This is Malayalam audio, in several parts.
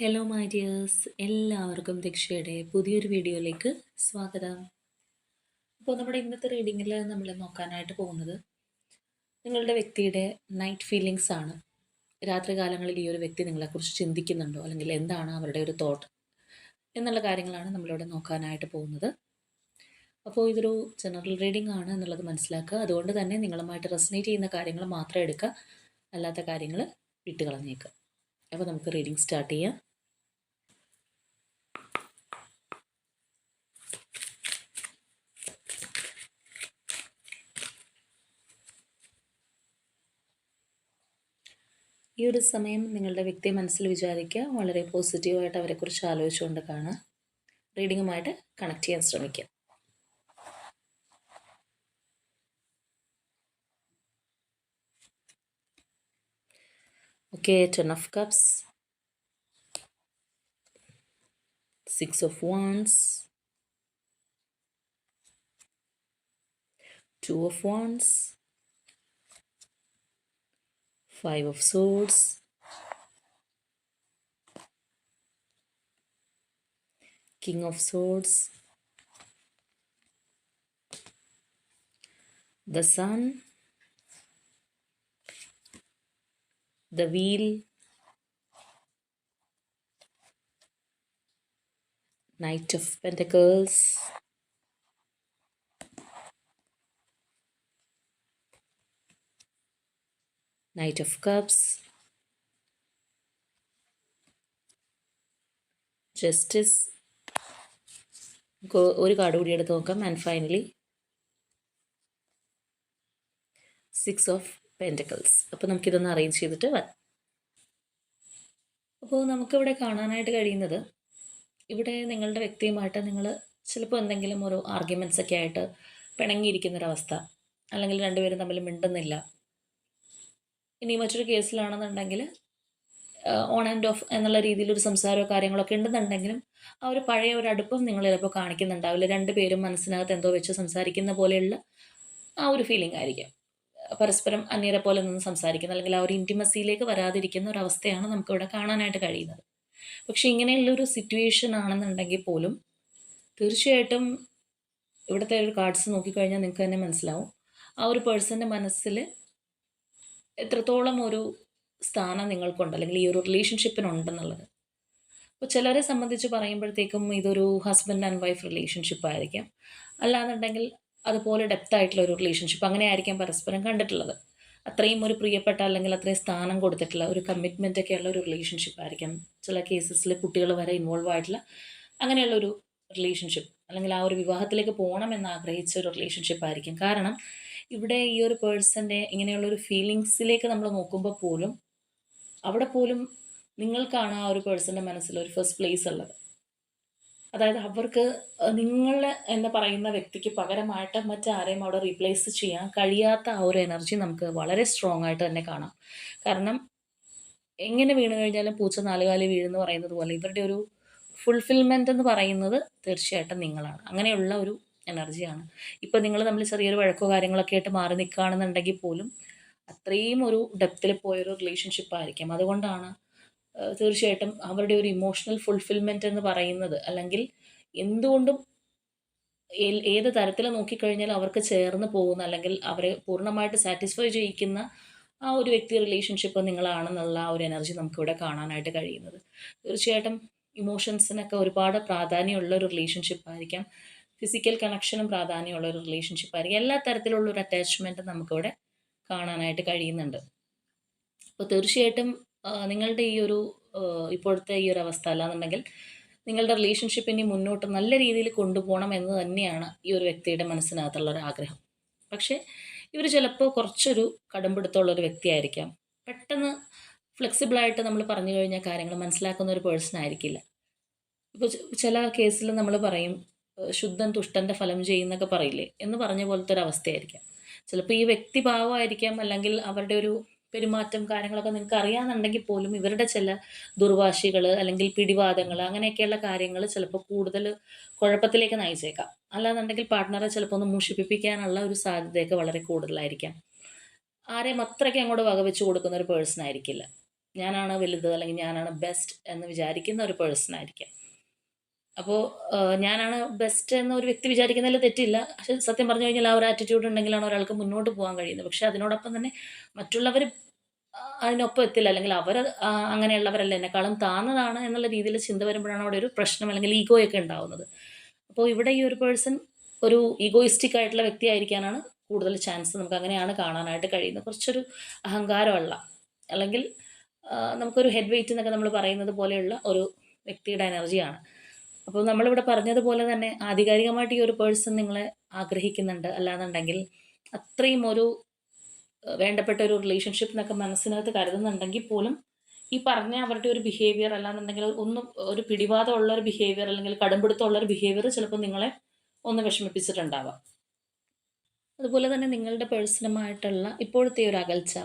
ഹലോ മൈ ഡിയേഴ്സ് എല്ലാവർക്കും ദീക്ഷയുടെ പുതിയൊരു വീഡിയോയിലേക്ക് സ്വാഗതം. അപ്പോൾ നമ്മുടെ ഇന്നത്തെ റീഡിങ്ങിൽ നമ്മൾ നോക്കാനായിട്ട് പോകുന്നത് നിങ്ങളുടെ വ്യക്തിയുടെ നൈറ്റ് ഫീലിങ്സ് ആണ്. രാത്രികാലങ്ങളിൽ ഈ ഒരു വ്യക്തി നിങ്ങളെക്കുറിച്ച് ചിന്തിക്കുന്നുണ്ടോ? അല്ലെങ്കിൽ എന്താണ് അവരുടെ ഒരു തോട്ട് എന്നുള്ള കാര്യങ്ങളാണ് നമ്മളിവിടെ നോക്കാനായിട്ട് പോകുന്നത്. അപ്പോൾ ഇതൊരു ജനറൽ റീഡിംഗ് ആണ് എന്നുള്ളത് മനസ്സിലാക്കുക. അതുകൊണ്ട് തന്നെ നിങ്ങളുമായിട്ട് റെസനേറ്റ് ചെയ്യുന്ന കാര്യങ്ങൾ മാത്രം എടുക്കുക. അല്ലാത്ത കാര്യങ്ങൾ വിട്ടുകളഞ്ഞേക്കുക. അപ്പോൾ നമുക്ക് റീഡിംഗ് സ്റ്റാർട്ട് ചെയ്യാം. ഈ ഒരു സമയം നിങ്ങളുടെ വ്യക്തി മനസ്സിൽ വിചാരിക്കുക വളരെ പോസിറ്റീവായിട്ട് അവരെക്കുറിച്ച് ആലോചിച്ചുകൊണ്ട് കാണുക. റീഡിങ്ങുമായിട്ട് കണക്ട് ചെയ്യാൻ ശ്രമിക്കുക. Okay ten of cups six of wands two of wands. Five of swords. King of swords. The sun. The wheel. Knight of pentacles Knight of Cups, Justice, ഒരു കാർഡ് കൂടി എടുത്ത് നോക്കാം. And finally six of pentacles അപ്പോൾ നമുക്കിതൊന്ന് അറേഞ്ച് ചെയ്തിട്ട് വരാം അപ്പോൾ നമുക്കിവിടെ കാണാനായിട്ട് കഴിയുന്നത് ഇവിടെ നിങ്ങളുടെ വ്യക്തിയുമായിട്ട് നിങ്ങൾ ചിലപ്പോൾ എന്തെങ്കിലും ഒരു ആർഗ്യുമെന്റ്സ് ഒക്കെ ആയിട്ട് പിണങ്ങിയിരിക്കുന്നൊരവസ്ഥ അല്ലെങ്കിൽ രണ്ടുപേരും തമ്മിൽ മിണ്ടുന്നില്ല. ഇനി മറ്റൊരു കേസിലാണെന്നുണ്ടെങ്കിൽ ഓൺ ആൻഡ് ഓഫ് എന്നുള്ള രീതിയിലൊരു സംസാരമോ കാര്യങ്ങളൊക്കെ ഉണ്ടെന്നുണ്ടെങ്കിലും ആ ഒരു പഴയ ഒരു അടുപ്പം നിങ്ങൾ ചിലപ്പോൾ കാണിക്കുന്നുണ്ടാവില്ല. രണ്ട് പേരും മനസ്സിനകത്ത് എന്തോ വെച്ച് സംസാരിക്കുന്ന പോലെയുള്ള ആ ഒരു ഫീലിംഗ് ആയിരിക്കും. പരസ്പരം അന്യരെ പോലെ നിന്ന് സംസാരിക്കുന്ന അല്ലെങ്കിൽ ആ ഒരു ഇന്റിമസിയിലേക്ക് വരാതിരിക്കുന്ന ഒരു അവസ്ഥയാണ് നമുക്കിവിടെ കാണാനായിട്ട് കഴിയുന്നത്. പക്ഷേ ഇങ്ങനെയുള്ളൊരു സിറ്റുവേഷൻ ആണെന്നുണ്ടെങ്കിൽ പോലും തീർച്ചയായിട്ടും ഇവിടുത്തെ ഒരു കാർഡ്സ് നോക്കിക്കഴിഞ്ഞാൽ നിങ്ങൾക്ക് തന്നെ മനസ്സിലാവും. ആ ഒരു പേഴ്സന്റെ മനസ്സിൽ എത്രത്തോളം ഒരു സ്ഥാനം നിങ്ങൾക്കുണ്ട്? അല്ലെങ്കിൽ ഈ ഒരു റിലേഷൻഷിപ്പിനുണ്ടെന്നുള്ളത് അപ്പോൾ ചിലരെ സംബന്ധിച്ച് പറയുമ്പോഴത്തേക്കും ഇതൊരു ഹസ്ബൻഡ് ആൻഡ് വൈഫ് റിലേഷൻഷിപ്പ് ആയിരിക്കാം. അല്ലാന്നുണ്ടെങ്കിൽ അതുപോലെ ഡെപ്ത് ആയിട്ടുള്ള ഒരു റിലേഷൻഷിപ്പ് അങ്ങനെ ആയിരിക്കാം പരസ്പരം കണ്ടിട്ടുള്ളത്. അത്രയും ഒരു പ്രിയപ്പെട്ട അല്ലെങ്കിൽ അത്രയും സ്ഥാനം കൊടുത്തിട്ടുള്ള ഒരു കമ്മിറ്റ്മെന്റ് ഒക്കെ ഉള്ള ഒരു റിലേഷൻഷിപ്പ് ആയിരിക്കാം. ചില കേസസിൽ കുട്ടികൾ വരെ ഇൻവോൾവ് ആയിട്ടുള്ള അങ്ങനെയുള്ള ഒരു റിലേഷൻഷിപ്പ് അല്ലെങ്കിൽ ആ ഒരു വിവാഹത്തിലേക്ക് പോകണമെന്ന് ആഗ്രഹിച്ച ഒരു റിലേഷൻഷിപ്പ് ആയിരിക്കും. കാരണം ഇവിടെ ഈ ഒരു പേഴ്സന്റെ ഇങ്ങനെയുള്ളൊരു ഫീലിങ്സിലേക്ക് നമ്മൾ നോക്കുമ്പോൾ പോലും അവിടെ പോലും നിങ്ങൾക്കാണ് ആ ഒരു പേഴ്സന്റെ മനസ്സിൽ ഒരു ഫസ്റ്റ് പ്ലേസ് ഉള്ളത്. അതായത് അവർക്ക് നിങ്ങൾ എന്ന് പറയുന്ന വ്യക്തിക്ക് പകരമായിട്ട് മറ്റാരെയും അവിടെ റീപ്ലേസ് ചെയ്യാൻ കഴിയാത്ത ആ ഒരു എനർജി നമുക്ക് വളരെ സ്ട്രോങ് ആയിട്ട് തന്നെ കാണാം. കാരണം എങ്ങനെ വീണ് കഴിഞ്ഞാലും പൂച്ച നാലുകാലി വീഴുന്ന പറയുന്നത് പോലെ ഇവരുടെ ഒരു ഫുൾഫിൽമെന്റ് എന്ന് പറയുന്നത് തീർച്ചയായിട്ടും നിങ്ങളാണ്. അങ്ങനെയുള്ള ഒരു എനർജിയാണ് ഇപ്പോൾ നിങ്ങൾ നമ്മൾ ചെറിയൊരു വഴക്കോ കാര്യങ്ങളൊക്കെ ആയിട്ട് മാറി നിൽക്കുകയാണെന്നുണ്ടെങ്കിൽ പോലും അത്രയും ഒരു ഡെപ്തിൽ പോയൊരു റിലേഷൻഷിപ്പ് ആയിരിക്കും. അതുകൊണ്ടാണ് തീർച്ചയായിട്ടും അവരുടെ ഒരു ഇമോഷണൽ ഫുൾഫിൽമെന്റ് എന്ന് പറയുന്നത്. അല്ലെങ്കിൽ എന്തുകൊണ്ടും ഏത് തരത്തിൽ നോക്കിക്കഴിഞ്ഞാൽ അവർക്ക് ചേർന്ന് പോകുന്ന അല്ലെങ്കിൽ അവരെ പൂർണമായിട്ട് സാറ്റിസ്ഫൈ ചെയ്യിക്കുന്ന ആ ഒരു വ്യക്തി റിലേഷൻഷിപ്പ് നിങ്ങളാണെന്നുള്ള ആ ഒരു എനർജി നമുക്കിവിടെ കാണാനായിട്ട് കഴിയുന്നത്. തീർച്ചയായിട്ടും ഇമോഷൻസിനൊക്കെ ഒരുപാട് പ്രാധാന്യമുള്ള ഒരു റിലേഷൻഷിപ്പ് ആയിരിക്കാം. ഫിസിക്കൽ കണക്ഷനും പ്രാധാന്യമുള്ള ഒരു റിലേഷൻഷിപ്പ് ആയിരിക്കും. എല്ലാ തരത്തിലുള്ള ഒരു അറ്റാച്ച്മെന്റും നമുക്കിവിടെ കാണാനായിട്ട് കഴിയുന്നുണ്ട്. അപ്പോൾ തീർച്ചയായിട്ടും നിങ്ങളുടെ ഈ ഒരു ഇപ്പോഴത്തെ ഈ ഒരു അവസ്ഥ അല്ലാന്നുണ്ടെങ്കിൽ നിങ്ങളുടെ റിലേഷൻഷിപ്പ് ഇനി മുന്നോട്ട് നല്ല രീതിയിൽ കൊണ്ടുപോകണം എന്ന് തന്നെയാണ് ഈ ഒരു വ്യക്തിയുടെ മനസ്സിനകത്തുള്ള ഒരു ആഗ്രഹം. പക്ഷേ ഇവർ ചിലപ്പോൾ കുറച്ചൊരു കടുംപിടുത്തമുള്ള ഒരു വ്യക്തിയായിരിക്കാം. പെട്ടെന്ന് ഫ്ലെക്സിബിളായിട്ട് നമ്മൾ പറഞ്ഞു കഴിഞ്ഞാൽ കാര്യങ്ങൾ മനസ്സിലാക്കുന്ന ഒരു പേഴ്സൺ ആയിരിക്കില്ല. ഇപ്പോൾ ചില കേസിൽ നമ്മൾ പറയും ശുദ്ധൻ തുഷ്ടന്റെ ഫലം ചെയ്യുന്നൊക്കെ പറയില്ലേ എന്ന് പറഞ്ഞ പോലത്തെ ഒരു അവസ്ഥയായിരിക്കാം. ചിലപ്പോൾ ഈ വ്യക്തി ഭാവമായിരിക്കാം അല്ലെങ്കിൽ അവരുടെ ഒരു പെരുമാറ്റം കാര്യങ്ങളൊക്കെ നിങ്ങൾക്ക് അറിയാമെന്നുണ്ടെങ്കിൽ പോലും ഇവരുടെ ചില ദുർവാശികൾ അല്ലെങ്കിൽ പിടിവാദങ്ങൾ അങ്ങനെയൊക്കെയുള്ള കാര്യങ്ങൾ ചിലപ്പോൾ കൂടുതൽ കുഴപ്പത്തിലേക്ക് നയിച്ചേക്കാം. അല്ലാന്നുണ്ടെങ്കിൽ പാർട്ട്ണറെ ചിലപ്പോൾ ഒന്ന് മുഷിപ്പിക്കാനുള്ള ഒരു സാധ്യതയൊക്കെ വളരെ കൂടുതലായിരിക്കാം. ആരെയും അത്രയ്ക്ക് അങ്ങോട്ട് വകവെച്ച് കൊടുക്കുന്ന ഒരു പേഴ്സൺ ആയിരിക്കില്ല. ഞാനാണ് വലുത് അല്ലെങ്കിൽ ഞാനാണ് ബെസ്റ്റ് എന്ന് വിചാരിക്കുന്ന ഒരു പേഴ്സൺ ആയിരിക്കാം. അപ്പോൾ ഞാനാണ് ബെസ്റ്റ് എന്ന ഒരു വ്യക്തി വിചാരിക്കുന്നതിൽ തെറ്റില്ല. പക്ഷെ സത്യം പറഞ്ഞു കഴിഞ്ഞാൽ ആ ഒരു ആറ്റിറ്റ്യൂഡ് ഉണ്ടെങ്കിലാണ് ഒരാൾക്ക് മുന്നോട്ട് പോകാൻ കഴിയുന്നത്. പക്ഷെ അതിനോടൊപ്പം തന്നെ മറ്റുള്ളവർ അതിനൊപ്പം എത്തില്ല. അല്ലെങ്കിൽ അവർ അങ്ങനെയുള്ളവരല്ല. എന്നെക്കാളും താന്നതാണ് എന്നുള്ള രീതിയിൽ ചിന്ത വരുമ്പോഴാണ് അവിടെ ഒരു പ്രശ്നം അല്ലെങ്കിൽ ഈഗോയൊക്കെ ഉണ്ടാവുന്നത്. അപ്പോൾ ഇവിടെ ഈ ഒരു പേഴ്സൺ ഒരു ഈഗോയിസ്റ്റിക് ആയിട്ടുള്ള വ്യക്തിയായിരിക്കാനാണ് കൂടുതൽ ചാൻസ് നമുക്ക് അങ്ങനെയാണ് കാണാനായിട്ട് കഴിയുന്നത്. കുറച്ചൊരു അഹങ്കാരമുള്ള അല്ലെങ്കിൽ നമുക്കൊരു ഹെഡ് വെയിറ്റ് എന്നൊക്കെ നമ്മൾ പറയുന്നത് പോലെയുള്ള ഒരു വ്യക്തിയുടെ എനർജിയാണ് അപ്പോൾ നമ്മളിവിടെ പറഞ്ഞതുപോലെ തന്നെ ആധികാരികമായിട്ട് ഈ ഒരു പേഴ്സൺ നിങ്ങളെ ആഗ്രഹിക്കുന്നുണ്ട് അല്ലാന്നുണ്ടെങ്കിൽ അത്രയും ഒരു വേണ്ടപ്പെട്ട ഒരു റിലേഷൻഷിപ്പ് എന്നൊക്കെ മനസ്സിനകത്ത് കരുതുന്നുണ്ടെങ്കിൽ പോലും ഈ പറഞ്ഞ അവരുടെ ഒരു ബിഹേവിയർ അല്ലാന്നുണ്ടെങ്കിൽ ഒന്ന് ഒരു പിടിവാദം ഉള്ള ഒരു ബിഹേവിയർ അല്ലെങ്കിൽ കടുംപിടുത്തമുള്ള ഒരു ബിഹേവിയർ ചിലപ്പോൾ നിങ്ങളെ ഒന്ന് വിഷമിപ്പിച്ചിട്ടുണ്ടാവാം. അതുപോലെ തന്നെ നിങ്ങളുടെ പേഴ്സണുമായിട്ടുള്ള ഇപ്പോഴത്തെ ഒരു അകൽച്ച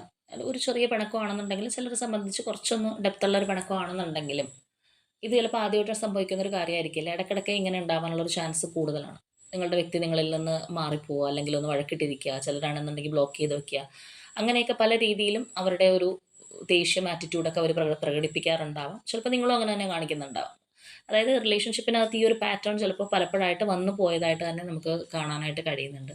ഒരു ചെറിയ പിണക്കമാണെന്നുണ്ടെങ്കിൽ ചിലരെ സംബന്ധിച്ച് കുറച്ചൊന്ന് ഡെപ്തുള്ള ഒരു പിണക്കമാണെന്നുണ്ടെങ്കിലും ഇത് ചിലപ്പോൾ ആദ്യമായിട്ട് സംഭവിക്കുന്ന ഒരു കാര്യമായിരിക്കില്ല ഇടയ്ക്കിടയ്ക്ക് ഇങ്ങനെ ഉണ്ടാവാനുള്ള ഒരു ചാൻസ് കൂടുതലാണ്. നിങ്ങളുടെ വ്യക്തി നിങ്ങളിൽ നിന്ന് മാറിപ്പോവുക അല്ലെങ്കിൽ ഒന്ന് വഴക്കിട്ടിരിക്കുക ചിലരാണെന്നുണ്ടെങ്കിൽ ബ്ലോക്ക് ചെയ്ത് വെക്കുക. അങ്ങനെയൊക്കെ പല രീതിയിലും അവരുടെ ഒരു ദേഷ്യം ആറ്റിറ്റ്യൂഡൊക്കെ അവർ പ്രകടിപ്പിക്കാറുണ്ടാവാം. ചിലപ്പോൾ നിങ്ങളും അങ്ങനെ തന്നെ കാണിക്കുന്നുണ്ടാവാം. അതായത് റിലേഷൻഷിപ്പിനകത്ത് ഈ ഒരു പാറ്റേൺ ചിലപ്പോൾ പലപ്പോഴായിട്ട് വന്നു പോയതായിട്ട് തന്നെ നമുക്ക് കാണാനായിട്ട് കഴിയുന്നുണ്ട്.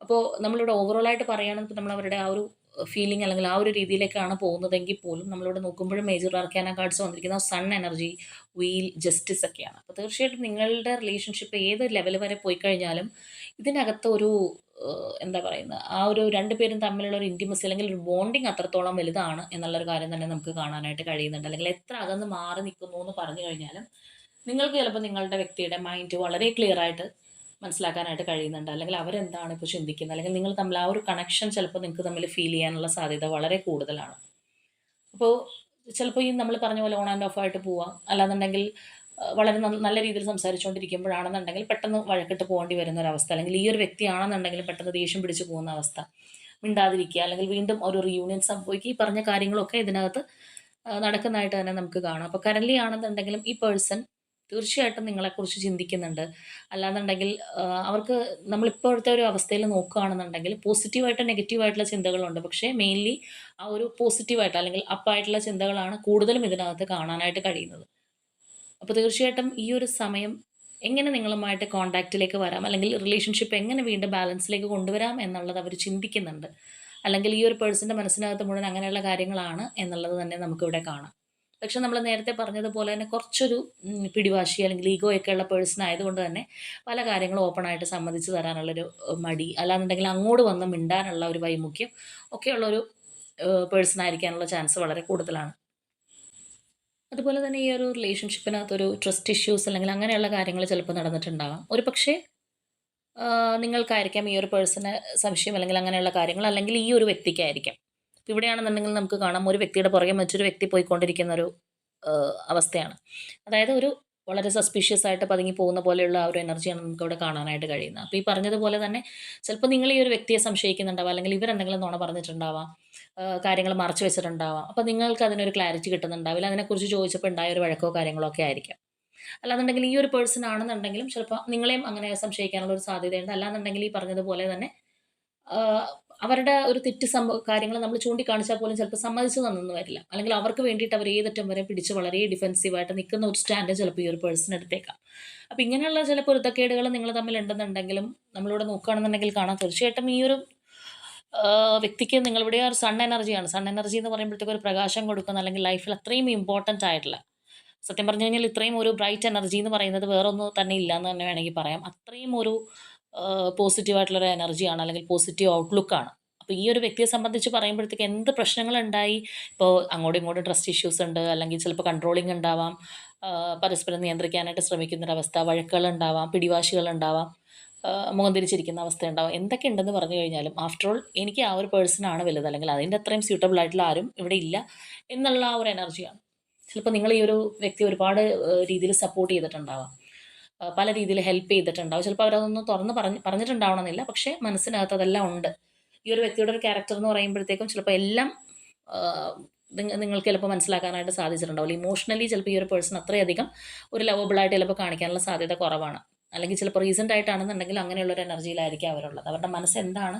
അപ്പോൾ നമ്മളിവിടെ ഓവറോളായിട്ട് പറയുകയാണെങ്കിൽ നമ്മൾ അവരുടെ ആ ഒരു ഫീലിംഗ് അല്ലെങ്കിൽ ആ ഒരു രീതിയിലേക്കാണ് പോകുന്നതെങ്കിൽ പോലും നമ്മളിവിടെ നോക്കുമ്പോഴും മേജർ ആർക്കാന കാർഡ്സ് വന്നിരിക്കുന്ന സൺ എനർജി വീൽ ജസ്റ്റിസ് ഒക്കെയാണ്. അപ്പോൾ തീർച്ചയായിട്ടും നിങ്ങളുടെ റിലേഷൻഷിപ്പ് ഏത് ലെവൽ വരെ പോയി കഴിഞ്ഞാലും ഇതിനകത്ത് ഒരു എന്താ പറയുന്നത് ആ ഒരു രണ്ടുപേരും തമ്മിലുള്ള ഒരു ഇന്റിമസി അല്ലെങ്കിൽ ഒരു ബോണ്ടിങ് അത്രത്തോളം വലുതാണ് എന്നുള്ളൊരു കാര്യം തന്നെ നമുക്ക് കാണാനായിട്ട് കഴിയുന്നുണ്ട്. അല്ലെങ്കിൽ എത്ര അകന്ന് മാറി നിൽക്കുന്നു എന്ന് പറഞ്ഞു കഴിഞ്ഞാലും നിങ്ങൾക്ക് ചിലപ്പോൾ നിങ്ങളുടെ വ്യക്തിയുടെ മൈൻഡ് വളരെ ക്ലിയർ ആയിട്ട് മനസ്സിലാക്കാനായിട്ട് കഴിയുന്നുണ്ട്. അല്ലെങ്കിൽ അവരെന്താണ് ഇപ്പോൾ ചിന്തിക്കുന്നത്? അല്ലെങ്കിൽ നിങ്ങൾ തമ്മിൽ ആ ഒരു കണക്ഷൻ ചിലപ്പോൾ നിങ്ങൾക്ക് തമ്മിൽ ഫീൽ ചെയ്യാനുള്ള സാധ്യത വളരെ കൂടുതലാണ്. അപ്പോൾ ചിലപ്പോൾ ഈ നമ്മൾ പറഞ്ഞ പോലെ ഓൺ ആൻഡ് ഓഫ് ആയിട്ട് പോവാം. അല്ലാന്നുണ്ടെങ്കിൽ വളരെ നല്ല രീതിയിൽ സംസാരിച്ചുകൊണ്ടിരിക്കുമ്പോഴാണെന്നുണ്ടെങ്കിൽ പെട്ടെന്ന് വഴക്കിട്ട് പോകേണ്ടി വരുന്ന ഒരു അവസ്ഥ. അല്ലെങ്കിൽ ഈ ഒരു വ്യക്തിയാണെന്നുണ്ടെങ്കിൽ പെട്ടെന്ന് ദേഷ്യം പിടിച്ച് പോകുന്ന അവസ്ഥ. മിണ്ടാതിരിക്കുക. അല്ലെങ്കിൽ വീണ്ടും ഒരു റിയൂണിയൻ സംഭവിക്കുക. ഈ പറഞ്ഞ കാര്യങ്ങളൊക്കെ ഇതിനകത്ത് നടക്കുന്നതായിട്ട് തന്നെ നമുക്ക് കാണാം. അപ്പോൾ കറൻലി ആണെന്നുണ്ടെങ്കിലും ഈ പേഴ്സൺ തീർച്ചയായിട്ടും നിങ്ങളെക്കുറിച്ച് ചിന്തിക്കുന്നുണ്ട്. അല്ലാന്നുണ്ടെങ്കിൽ അവർക്ക് നമ്മളിപ്പോഴത്തെ ഒരു അവസ്ഥയിൽ നോക്കുകയാണെന്നുണ്ടെങ്കിൽ പോസിറ്റീവായിട്ട് നെഗറ്റീവായിട്ടുള്ള ചിന്തകളുണ്ട്. പക്ഷേ മെയിൻലി ആ ഒരു പോസിറ്റീവായിട്ട് അല്ലെങ്കിൽ അപ്പായിട്ടുള്ള ചിന്തകളാണ് കൂടുതലും ഇതിനകത്ത് കാണാനായിട്ട് കഴിയുന്നത്. അപ്പോൾ തീർച്ചയായിട്ടും ഈ ഒരു സമയം എങ്ങനെ നിങ്ങളുമായിട്ട് കോണ്ടാക്റ്റിലേക്ക് വരാം? അല്ലെങ്കിൽ റിലേഷൻഷിപ്പ് എങ്ങനെ വീണ്ടും ബാലൻസിലേക്ക് കൊണ്ടുവരാം എന്നുള്ളത് അവർ ചിന്തിക്കുന്നുണ്ട്. അല്ലെങ്കിൽ ഈ ഒരു പേഴ്സന്റെ മനസ്സിനകത്ത് മുഴുവൻ അങ്ങനെയുള്ള കാര്യങ്ങളാണ് എന്നുള്ളത് തന്നെ നമുക്കിവിടെ കാണാം. പക്ഷെ നമ്മൾ നേരത്തെ പറഞ്ഞതുപോലെ തന്നെ കുറച്ചൊരു പിടിവാശി അല്ലെങ്കിൽ ഈഗോ ഒക്കെ ഉള്ള പേഴ്സൺ ആയതുകൊണ്ട് തന്നെ പല കാര്യങ്ങളും ഓപ്പണായിട്ട് സമ്മതിച്ച് തരാനുള്ളൊരു മടി. അല്ലാന്നുണ്ടെങ്കിൽ അങ്ങോട്ട് വന്ന് മിണ്ടാനുള്ള ഒരു വൈമുഖ്യം ഒക്കെയുള്ളൊരു പേഴ്സൺ ആയിരിക്കാനുള്ള ചാൻസ് വളരെ കൂടുതലാണ്. അതുപോലെ തന്നെ ഈ ഒരു റിലേഷൻഷിപ്പിനകത്തൊരു ട്രസ്റ്റ് ഇഷ്യൂസ് അല്ലെങ്കിൽ അങ്ങനെയുള്ള കാര്യങ്ങൾ ചിലപ്പോൾ നടന്നിട്ടുണ്ടാകാം ഒരു പക്ഷേ നിങ്ങൾക്കായിരിക്കാം ഈ ഒരു പേഴ്സണ് സംശയം അല്ലെങ്കിൽ അങ്ങനെയുള്ള കാര്യങ്ങൾ അല്ലെങ്കിൽ ഈ ഒരു വ്യക്തിക്കായിരിക്കാം. ഇവിടെയാണെന്നുണ്ടെങ്കിൽ നമുക്ക് കാണാം ഒരു വ്യക്തിയുടെ പുറകെ മറ്റൊരു വ്യക്തി പോയിക്കൊണ്ടിരിക്കുന്ന ഒരു അവസ്ഥയാണ്. അതായത് ഒരു വളരെ സസ്പീഷ്യസ് ആയിട്ട് പതുങ്ങി പോകുന്ന പോലെയുള്ള ആ ഒരു എനർജിയാണ് നമുക്ക് ഇവിടെ കാണാനായിട്ട് കഴിയുന്നത്. അപ്പോൾ ഈ പറഞ്ഞതുപോലെ തന്നെ ചിലപ്പോൾ നിങ്ങൾ ഈ ഒരു വ്യക്തിയെ സംശയിക്കുന്നുണ്ടാവാം അല്ലെങ്കിൽ ഇവരെന്തെങ്കിലും നുണ പറഞ്ഞിട്ടുണ്ടാവാം കാര്യങ്ങൾ മറച്ചു വെച്ചിട്ടുണ്ടാവാം. അപ്പോൾ നിങ്ങൾക്ക് അതിനൊരു ക്ലാരിറ്റി കിട്ടുന്നുണ്ടാവില്ല. അതിനെക്കുറിച്ച് ചോദിച്ചപ്പോൾ ഉണ്ടായ ഒരു വഴക്കോ കാര്യങ്ങളോ ഒക്കെ ആയിരിക്കാം. അല്ലാന്നുണ്ടെങ്കിൽ ഈ ഒരു പേഴ്സൺ ആണെന്നുണ്ടെങ്കിലും ചിലപ്പോൾ നിങ്ങളെയും അങ്ങനെ സംശയിക്കാനുള്ള ഒരു സാധ്യതയുണ്ട്. അല്ലാന്നുണ്ടെങ്കിൽ ഈ പറഞ്ഞതുപോലെ തന്നെ അവരുടെ ഒരു തെറ്റ് സംഭവ കാര്യങ്ങൾ നമ്മൾ ചൂണ്ടിക്കാണിച്ചാൽ പോലും ചിലപ്പോൾ സമ്മതിച്ചു തന്നെന്ന് വരില്ല. അല്ലെങ്കിൽ അവർക്ക് വേണ്ടിയിട്ട് അവർ ഏതറ്റം വരെ പിടിച്ച് വളരെ ഡിഫെൻസീവായിട്ട് നിൽക്കുന്ന ഒരു സ്റ്റാൻഡ് ചിലപ്പോൾ ഈ ഒരു പേഴ്സൺ എടുത്തേക്കാം. അപ്പം ഇങ്ങനെയുള്ള ചില പൊരുത്തക്കേടുകൾ നിങ്ങൾ തമ്മിൽ ഉണ്ടെന്നുണ്ടെങ്കിലും നമ്മളിവിടെ നോക്കുകയാണെന്നുണ്ടെങ്കിൽ കാണാം. തീർച്ചയായിട്ടും ഈ ഒരു വ്യക്തിക്ക് നിങ്ങളിവിടെ ഒരു സൺ എനർജിയാണ് സൺ എനർജി എന്ന് പറയുമ്പോഴത്തേക്ക് ഒരു പ്രകാശം കൊടുക്കുന്ന അല്ലെങ്കിൽ ലൈഫിൽ അത്രയും ഇമ്പോർട്ടന്റ് ആയിട്ടുള്ള സത്യം പറഞ്ഞു കഴിഞ്ഞാൽ ഇത്രയും ഒരു ബ്രൈറ്റ് എനർജി എന്ന് പറയുന്നത് വേറൊന്നും തന്നെ ഇല്ല എന്ന് തന്നെ വേണമെങ്കിൽ പറയാം. അത്രയും ഒരു പോസിറ്റീവായിട്ടുള്ളൊരു എനർജിയാണ് അല്ലെങ്കിൽ പോസിറ്റീവ് ഔട്ട്ലുക്കാണ് അപ്പോൾ ഈ ഒരു വ്യക്തിയെ സംബന്ധിച്ച് പറയുമ്പോഴത്തേക്ക് എന്ത് പ്രശ്നങ്ങളുണ്ടായി? ഇപ്പോൾ അങ്ങോട്ടും ഇങ്ങോട്ടും ട്രസ്റ്റ് ഇഷ്യൂസ് ഉണ്ട് അല്ലെങ്കിൽ ചിലപ്പോൾ കൺട്രോളിങ് ഉണ്ടാവാം. പരസ്പരം നിയന്ത്രിക്കാനായിട്ട് ശ്രമിക്കുന്നൊരവസ്ഥ വഴക്കുകൾ ഉണ്ടാവാം പിടിവാശികൾ ഉണ്ടാവാം മുഖം തിരിച്ചിരിക്കുന്ന അവസ്ഥ ഉണ്ടാവും എന്തൊക്കെ ഉണ്ടെന്ന് പറഞ്ഞു കഴിഞ്ഞാലും ആഫ്റ്റർ ഓൾ എനിക്ക് ആ ഒരു പേഴ്സണാണ് വലുത് അല്ലെങ്കിൽ അതിന്റെ അത്രയും സ്യൂട്ടബിൾ ആയിട്ടുള്ള ആരും ഇവിടെ ഇല്ല എന്നുള്ള ആ ഒരു എനർജിയാണ് ചിലപ്പോൾ നിങ്ങൾ ഈ ഒരു വ്യക്തി ഒരുപാട് രീതിയിൽ സപ്പോർട്ട് ചെയ്തിട്ടുണ്ടാവാം. പല രീതിയിൽ ഹെൽപ്പ് ചെയ്തിട്ടുണ്ടാവും ചിലപ്പോൾ അവരതൊന്നും തുറന്ന് പറഞ്ഞ് പറഞ്ഞിട്ടുണ്ടാവണമെന്നില്ല. പക്ഷേ മനസ്സിനകത്ത് അതെല്ലാം ഉണ്ട് ഈ ഒരു വ്യക്തിയുടെ ഒരു ക്യാരക്ടർ എന്ന് പറയുമ്പോഴത്തേക്കും ചിലപ്പോൾ എല്ലാം നിങ്ങൾ നിങ്ങൾക്ക് ചിലപ്പോൾ മനസ്സിലാക്കാനായിട്ട് സാധിച്ചിട്ടുണ്ടാവില്ല. ഇമോഷണലി ചിലപ്പോൾ ഈ ഒരു പേഴ്സൺ അത്രയധികം ഒരു ലവബിളായിട്ട് ചിലപ്പോൾ കാണിക്കാനുള്ള സാധ്യത കുറവാണ്. അല്ലെങ്കിൽ ചിലപ്പോൾ റീസെന്റ് ആയിട്ടാണെന്നുണ്ടെങ്കിൽ അങ്ങനെയുള്ളൊരു എനർജിയിലായിരിക്കും അവരുള്ളത്. അവരുടെ മനസ്സ് എന്താണ്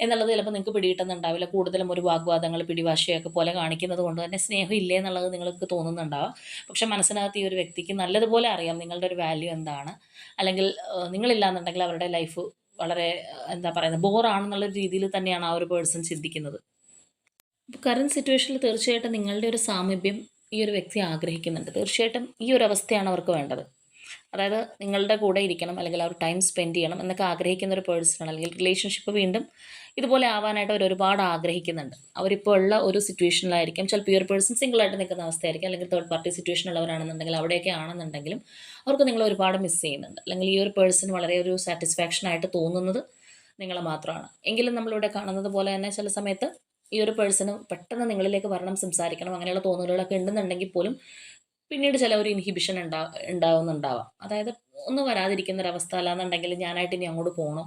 എന്നുള്ളത് ചിലപ്പോൾ നിങ്ങൾക്ക് പിടികിട്ടുന്നുണ്ടാവില്ല. കൂടുതലും ഒരു വാഗ്വാദങ്ങൾ പിടിവാശിയൊക്കെ പോലെ കാണിക്കുന്നത് കൊണ്ട് തന്നെ സ്നേഹം ഇല്ലേ എന്നുള്ളത് നിങ്ങൾക്ക് തോന്നുന്നുണ്ടാവാം. പക്ഷെ മനസ്സിനകത്ത് ഈ ഒരു വ്യക്തിക്ക് നല്ലതുപോലെ അറിയാം നിങ്ങളുടെ ഒരു വാല്യൂ എന്താണ്. അല്ലെങ്കിൽ നിങ്ങളില്ലാന്നുണ്ടെങ്കിൽ അവരുടെ ലൈഫ് വളരെ എന്താ പറയുന്നത് ബോറാണെന്നുള്ള രീതിയിൽ തന്നെയാണ് ആ ഒരു പേഴ്സൺ ചിന്തിക്കുന്നത്. കറണ്ട് സിറ്റുവേഷനിൽ തീർച്ചയായിട്ടും നിങ്ങളുടെ ഒരു സാമീപ്യം ഈ ഒരു വ്യക്തി ആഗ്രഹിക്കുന്നുണ്ട്. തീർച്ചയായിട്ടും ഈ ഒരു അവസ്ഥയാണ് അവർക്ക് വേണ്ടത്. അതായത് നിങ്ങളുടെ കൂടെ ഇരിക്കണം അല്ലെങ്കിൽ ഒരു ടൈം സ്പെൻഡ് ചെയ്യണം എന്നൊക്കെ ആഗ്രഹിക്കുന്ന ഒരു പേഴ്സണാണ് അല്ലെങ്കിൽ റിലേഷൻഷിപ്പ് വീണ്ടും ഇതുപോലെ ആവാനായിട്ട് അവർ ഒരുപാട് ആഗ്രഹിക്കുന്നുണ്ട്. അവരിപ്പോൾ ഉള്ള ഒരു സിറ്റുവേഷനിലായിരിക്കും ചിലപ്പോൾ ഈ ഒരു പേഴ്സൺ സിംഗിളായിട്ട് നിൽക്കുന്ന അവസ്ഥയായിരിക്കും. അല്ലെങ്കിൽ തേർഡ് പാർട്ടി സിറ്റുവേഷൻ ഉള്ളവരാണെന്നുണ്ടെങ്കിൽ അവിടെയൊക്കെ ആണെന്നുണ്ടെങ്കിലും അവർക്ക് നിങ്ങൾ ഒരുപാട് മിസ് ചെയ്യുന്നുണ്ട്. അല്ലെങ്കിൽ ഈ ഒരു പേഴ്സൺ വളരെ ഒരു സാറ്റിസ്ഫാക്ഷൻ ആയിട്ട് തോന്നുന്നത് നിങ്ങൾ മാത്രമാണ്. എങ്കിലും നമ്മളിവിടെ കാണുന്നത് പോലെ തന്നെ ചില സമയത്ത് ഈ ഒരു പേഴ്സണ് പെട്ടെന്ന് നിങ്ങളിലേക്ക് വരണം സംസാരിക്കണം അങ്ങനെയുള്ള തോന്നലുകളൊക്കെ ഉണ്ടെന്നുണ്ടെങ്കിൽ പോലും പിന്നീട് ചില ഒരു ഇൻഹിബിഷൻ ഉണ്ടാ ഉണ്ടാവുന്നുണ്ടാവാം. അതായത് ഒന്നും വരാതിരിക്കുന്ന ഒരവസ്ഥ അല്ലാന്നുണ്ടെങ്കിൽ ഞാനായിട്ട് ഇനി അങ്ങോട്ട് പോകണോ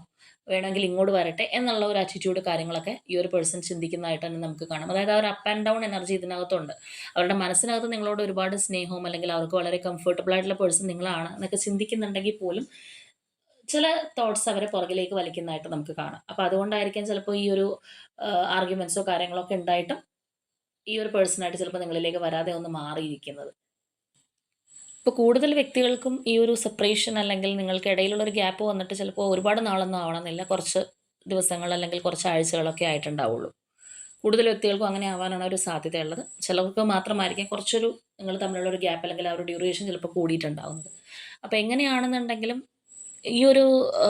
വേണമെങ്കിൽ ഇങ്ങോട്ട് വരട്ടെ എന്നുള്ള ഒരു ആറ്റിറ്റ്യൂഡ് കാര്യങ്ങളൊക്കെ ഈ ഒരു പേഴ്സൺ ചിന്തിക്കുന്നതായിട്ട് തന്നെ നമുക്ക് കാണാം. അതായത് അവർ അപ്പ് ആൻഡ് ഡൗൺ എനർജി ഇതിനകത്തുണ്ട്. അവരുടെ മനസ്സിനകത്ത് നിങ്ങളോട് ഒരുപാട് സ്നേഹവും അല്ലെങ്കിൽ അവർക്ക് വളരെ കംഫർട്ടബിൾ ആയിട്ടുള്ള പേഴ്സൺ നിങ്ങളാണ് എന്നൊക്കെ ചിന്തിക്കുന്നുണ്ടെങ്കിൽ പോലും ചില തോട്ട്സ് അവരെ പുറകിലേക്ക് വലിക്കുന്നതായിട്ട് നമുക്ക് കാണാം. അപ്പോൾ അതുകൊണ്ടായിരിക്കാം ചിലപ്പോൾ ഈ ഒരു ആർഗ്യുമെൻസോ കാര്യങ്ങളൊക്കെ ഉണ്ടായിട്ടും ഈ ഒരു പേഴ്സണായിട്ട് ചിലപ്പോൾ നിങ്ങളിലേക്ക് വരാതെ ഒന്ന് മാറിയിരിക്കുന്നത്. ഇപ്പോൾ കൂടുതൽ വ്യക്തികൾക്കും ഈ ഒരു സെപ്പറേഷൻ അല്ലെങ്കിൽ നിങ്ങൾക്ക് ഇടയിലുള്ള ഒരു ഗ്യാപ്പ് വന്നിട്ട് ചിലപ്പോൾ ഒരുപാട് നാളൊന്നും ആവണമെന്നില്ല. കുറച്ച് ദിവസങ്ങൾ അല്ലെങ്കിൽ കുറച്ച് ആഴ്ചകളൊക്കെ ആയിട്ടുണ്ടാവുള്ളൂ. കൂടുതൽ വ്യക്തികൾക്കും അങ്ങനെ ആവാനാണ് ഒരു സാധ്യതയുള്ളത്. ചിലർക്ക് മാത്രമായിരിക്കും കുറച്ചൊരു നിങ്ങൾ തമ്മിലുള്ള ഒരു ഗ്യാപ്പ് അല്ലെങ്കിൽ ആ ഒരു ഡ്യൂറേഷൻ ചിലപ്പോൾ കൂടിയിട്ടുണ്ടാവുന്നത്. അപ്പോൾ എങ്ങനെയാണെന്നുണ്ടെങ്കിലും ഈ ഒരു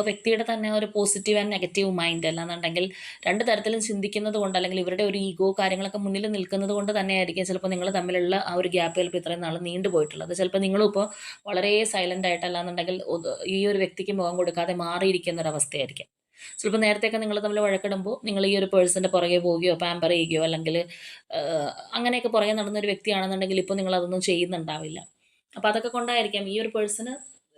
വ്യക്തിയുടെ തന്നെ ഒരു പോസിറ്റീവ് ആൻഡ് നെഗറ്റീവ് മൈൻഡ് അല്ലാന്നുണ്ടെങ്കിൽ രണ്ട് തരത്തിലും ചിന്തിക്കുന്നത് കൊണ്ട് അല്ലെങ്കിൽ ഇവരുടെ ഒരു ഈഗോ കാര്യങ്ങളൊക്കെ മുന്നിൽ നിൽക്കുന്നത് കൊണ്ട് തന്നെയായിരിക്കും ചിലപ്പോൾ നിങ്ങൾ തമ്മിലുള്ള ആ ഒരു ഗ്യാപ്പ് ചിലപ്പോൾ ഇത്രയും നാൾ നീണ്ടു പോയിട്ടുള്ളത്. ചിലപ്പോൾ നിങ്ങളും വളരെ സൈലന്റ് ആയിട്ട് അല്ലാന്നുണ്ടെങ്കിൽ ഈ ഒരു വ്യക്തിക്ക് മുഖം കൊടുക്കാതെ മാറിയിരിക്കുന്ന ഒരു അവസ്ഥയായിരിക്കും. ചിലപ്പോൾ നേരത്തെയൊക്കെ നിങ്ങൾ തമ്മിൽ വഴക്കിടുമ്പോൾ നിങ്ങൾ ഈ ഒരു പേഴ്സന്റെ പുറകെ പോവുകയോ പാമ്പർ ചെയ്യുകയോ അല്ലെങ്കിൽ അങ്ങനെയൊക്കെ പുറകെ നടന്ന ഒരു വ്യക്തിയാണെന്നുണ്ടെങ്കിൽ ഇപ്പോൾ നിങ്ങൾ അതൊന്നും ചെയ്യുന്നുണ്ടാവില്ല. അപ്പോൾ അതൊക്കെ കൊണ്ടായിരിക്കാം ഈ ഒരു പേഴ്സണ്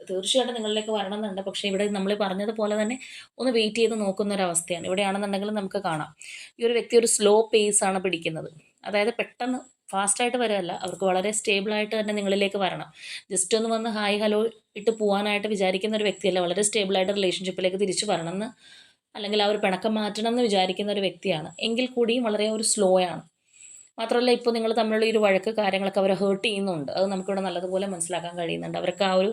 തീർച്ചയായിട്ടും നിങ്ങളിലേക്ക് വരണം എന്നുണ്ട് പക്ഷേ ഇവിടെ നമ്മൾ പറഞ്ഞതുപോലെ തന്നെ ഒന്ന് വെയിറ്റ് ചെയ്ത് നോക്കുന്ന ഒരു അവസ്ഥയാണ് ഇവിടെയാണെന്നുണ്ടെങ്കിലും നമുക്ക് കാണാം. ഈ ഒരു വ്യക്തി ഒരു സ്ലോ പേസ് ആണ് പിടിക്കുന്നത്. അതായത് പെട്ടെന്ന് ഫാസ്റ്റായിട്ട് വരവല്ല അവർക്ക് വളരെ സ്റ്റേബിളായിട്ട് തന്നെ നിങ്ങളിലേക്ക് വരണം. ജസ്റ്റ് ഒന്ന് വന്ന് ഹായ് ഹലോ ഇട്ട് പോകാനായിട്ട് വിചാരിക്കുന്ന ഒരു വ്യക്തിയല്ല. വളരെ സ്റ്റേബിളായിട്ട് റിലേഷൻഷിപ്പിലേക്ക് തിരിച്ചു വരണമെന്ന് അല്ലെങ്കിൽ ആ ഒരു പിണക്കം മാറ്റണം എന്ന് വിചാരിക്കുന്ന ഒരു വ്യക്തിയാണ്. എങ്കിൽ കൂടിയും വളരെ ഒരു സ്ലോ ആണ്. മാത്രമല്ല ഇപ്പോൾ നിങ്ങൾ തമ്മിലുള്ള ഈ ഒരു വഴക്ക് കാര്യങ്ങളൊക്കെ അവരെ ഹേർട്ട് ചെയ്യുന്നുണ്ട്. അത് നമുക്കിവിടെ നല്ലതുപോലെ മനസ്സിലാക്കാൻ കഴിയുന്നുണ്ട്. അവർക്ക് ആ ഒരു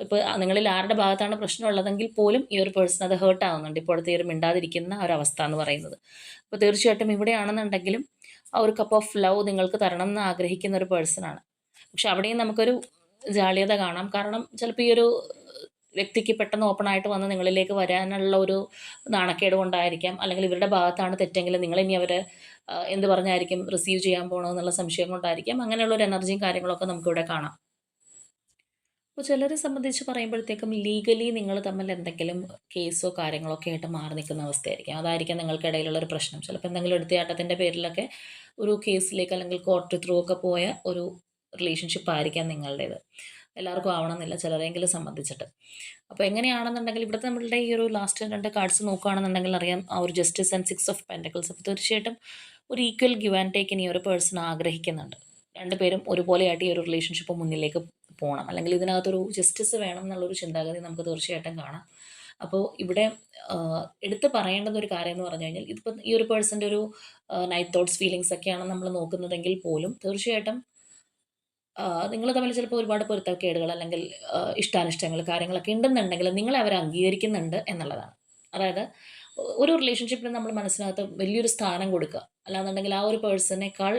ഇപ്പോൾ നിങ്ങളിൽ ആരുടെ ഭാഗത്താണ് പ്രശ്നം ഉള്ളതെങ്കിൽ പോലും ഈ ഒരു പേഴ്സൺ അത് ഹേർട്ട് ആവുന്നുണ്ട്. ഇപ്പോഴത്തെ ഒരു മിണ്ടാതിരിക്കുന്ന ഒരവസ്ഥ എന്ന് പറയുന്നത്. അപ്പോൾ തീർച്ചയായിട്ടും ഇവിടെയാണെന്നുണ്ടെങ്കിലും ആ ഒരു കപ്പ് ഓഫ് ലവ് നിങ്ങൾക്ക് തരണം എന്ന് ആഗ്രഹിക്കുന്ന ഒരു പേഴ്സണാണ് പക്ഷെ അവിടെയും നമുക്കൊരു ജാളിയത കാണാം. കാരണം ചിലപ്പോൾ ഈ ഒരു വ്യക്തിക്ക് പെട്ടെന്ന് ഓപ്പൺ ആയിട്ട് വന്ന് നിങ്ങളിലേക്ക് വരാനുള്ള ഒരു നാണക്കേട് കൊണ്ടായിരിക്കാം. അല്ലെങ്കിൽ ഇവരുടെ ഭാഗത്താണ് തെറ്റെങ്കിൽ നിങ്ങളിനി അവരെ ആ, എന്ത് പറഞ്ഞായിരിക്കും റിസീവ് ചെയ്യാൻ പോകണമെന്നുള്ള സംശയം കൊണ്ടായിരിക്കാം. അങ്ങനെയുള്ള ഒരു എനർജിയും കാര്യങ്ങളൊക്കെ നമുക്കിവിടെ കാണാം. അപ്പോൾ ചിലരെ സംബന്ധിച്ച് പറയുമ്പോഴത്തേക്കും ലീഗലി നിങ്ങൾ തമ്മിൽ എന്തെങ്കിലും കേസോ കാര്യങ്ങളോ ഒക്കെ ആയിട്ട് മാറി നിൽക്കുന്ന അവസ്ഥയായിരിക്കും. അതായിരിക്കും നിങ്ങൾക്കിടയിലുള്ള ഒരു പ്രശ്നം. ചിലപ്പോൾ എന്തെങ്കിലും എടുത്തയാട്ടത്തിന്റെ പേരിലൊക്കെ ഒരു കേസിലേക്ക് അല്ലെങ്കിൽ കോർട്ട് ത്രൂ ഒക്കെ പോയ ഒരു റിലേഷൻഷിപ്പ് ആയിരിക്കാം നിങ്ങളുടേത്. എല്ലാവർക്കും ആവണമെന്നില്ല ചിലരെങ്കിലും സംബന്ധിച്ചിട്ട്. അപ്പോൾ എങ്ങനെയാണെന്നുണ്ടെങ്കിൽ ഇവിടുത്തെ നമ്മളുടെ ഈ ഒരു ലാസ്റ്റ് രണ്ട് കാർഡ്സ് നോക്കുകയാണെന്നുണ്ടെങ്കിൽ അറിയാം ആ ഒരു justice and six of pentacles അപ്പോൾ തീർച്ചയായിട്ടും ഒരു ഈക്വൽ ഗിവ് ആൻഡ് ടേക്കിന് ഈ ഒരു പേഴ്സൺ ആഗ്രഹിക്കുന്നുണ്ട്. രണ്ടുപേരും ഒരുപോലെയായിട്ട് ഈ ഒരു റിലേഷൻഷിപ്പ് മുന്നിലേക്ക് പോകണം അല്ലെങ്കിൽ ഇതിനകത്തൊരു ജസ്റ്റിസ് വേണം എന്നുള്ളൊരു ചിന്താഗതി നമുക്ക് തീർച്ചയായിട്ടും കാണാം. അപ്പോൾ ഇവിടെ എടുത്തു പറയേണ്ടുന്ന ഒരു കാര്യം എന്ന് പറഞ്ഞു കഴിഞ്ഞാൽ ഇതിപ്പോൾ ഈ ഒരു പേഴ്സന്റെ ഒരു നൈറ്റ് തോട്ട്സ് ഫീലിങ്സ് ഒക്കെയാണ് നമ്മൾ നോക്കുന്നതെങ്കിൽ പോലും തീർച്ചയായിട്ടും നിങ്ങൾ തമ്മിൽ ചിലപ്പോൾ ഒരുപാട് പൊരുത്തക്കേടുകൾ അല്ലെങ്കിൽ ഇഷ്ടാനിഷ്ടങ്ങൾ കാര്യങ്ങളൊക്കെ ഉണ്ടെന്നുണ്ടെങ്കിൽ നിങ്ങളെ അവർ അംഗീകരിക്കുന്നുണ്ട് എന്നുള്ളതാണ്. അതായത് ഒരു റിലേഷൻഷിപ്പിന് നമ്മൾ മനസ്സിനകത്ത് വലിയൊരു സ്ഥാനം കൊടുക്കുക. അല്ലാന്നുണ്ടെങ്കിൽ ആ ഒരു പേഴ്സണേക്കാൾ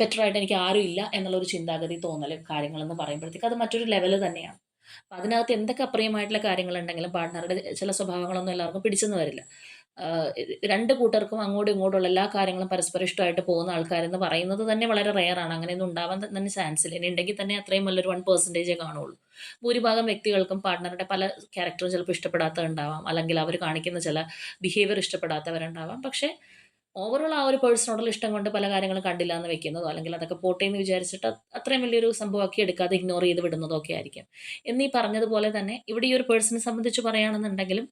ബെറ്റർ ആയിട്ട് എനിക്ക് ആരും ഇല്ല എന്നുള്ളൊരു ചിന്താഗതി തോന്നൽ കാര്യങ്ങളെന്ന് പറയുമ്പോഴത്തേക്ക് അത് മറ്റൊരു ലെവൽ തന്നെയാണ്. അപ്പം അതിനകത്ത് എന്തൊക്കെ അപ്രിയമായിട്ടുള്ള കാര്യങ്ങളുണ്ടെങ്കിലും പാർട്ട്ണറുടെ ചില സ്വഭാവങ്ങളൊന്നും എല്ലാവർക്കും പിടിച്ചെന്ന് വരില്ല. രണ്ട് കൂട്ടർക്കും അങ്ങോട്ടും ഇങ്ങോട്ടുള്ള എല്ലാ കാര്യങ്ങളും പരസ്പരം ഇഷ്ടമായിട്ട് പോകുന്ന ആൾക്കാരെന്ന് പറയുന്നത് തന്നെ വളരെ റെയറാണ് അങ്ങനെയൊന്നും ഉണ്ടാവാൻ തന്നെ ചാൻസ് ഇല്ല ഇനി ഉണ്ടെങ്കിൽ തന്നെ അത്രയും വലിയൊരു വൺ പെർസെന്റേജേ കാണുള്ളൂ. ഭൂരിഭാഗം വ്യക്തികൾക്കും പാർട്ട്ണറുടെ പല ക്യാരക്ടറും ചിലപ്പോൾ ഇഷ്ടപ്പെടാത്തതുണ്ടാവാം അല്ലെങ്കിൽ അവർ കാണിക്കുന്ന ചില ബിഹേവിയർ ഇഷ്ടപ്പെടാത്തവരുണ്ടാവാം. പക്ഷേ ഓവറോൾ ആ ഒരു പേഴ്സണോടുള്ള ഇഷ്ടം കൊണ്ട് പല കാര്യങ്ങളും കണ്ടില്ല എന്ന് വെക്കുന്നതോ അല്ലെങ്കിൽ അതൊക്കെ പോട്ടെ എന്ന് വിചാരിച്ചിട്ട് അത് അത്രയും വലിയൊരു സംഭവമാക്കി എടുക്കാതെ ഇഗ്നോർ ചെയ്ത് വിടുന്നതോ ഒക്കെ ആയിരിക്കും. എന്നീ പറഞ്ഞതുപോലെ തന്നെ ഇവിടെ ഈ ഒരു പേഴ്സണെ സംബന്ധിച്ച് പറയുകയാണെന്നുണ്ടെങ്കിലും